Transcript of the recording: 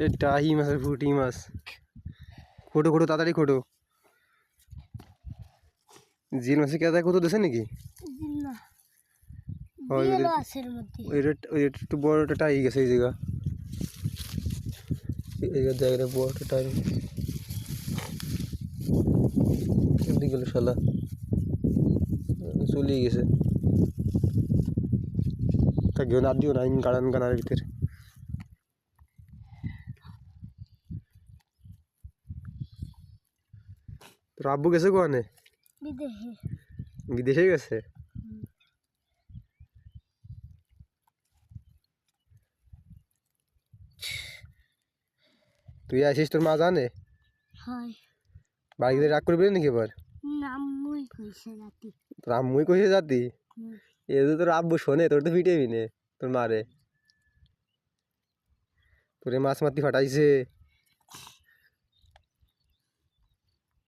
সে টাহি মাছের ফুটি মাছ। খোটো খোটো তাড়াতাড়ি খোটো। জিল মাছে কেদায় কত দিছে নাকি? একটু বড় একটা টাই গেছে এই জায়গা। এই জায়গাটা বড় একটা টাই এদিকে গেল শালা। চলে গেছে। তা গেও না আর দিও না গাড়ান গানার ভিতরে। তোর আব্বু গেছে কোয়ানে? বিদেশে। বিদেশে গেছে? তুই আসিস তোর মা জানে? বাড়িতে রাগ করবি নাকি এবার? তোর আম্মুই কইছে হুম। এ তো তোর আব্বু শোনে তোর তো পিটেবি নে তোর মারে। তোরে মাছ মাতি ফাটাইছে।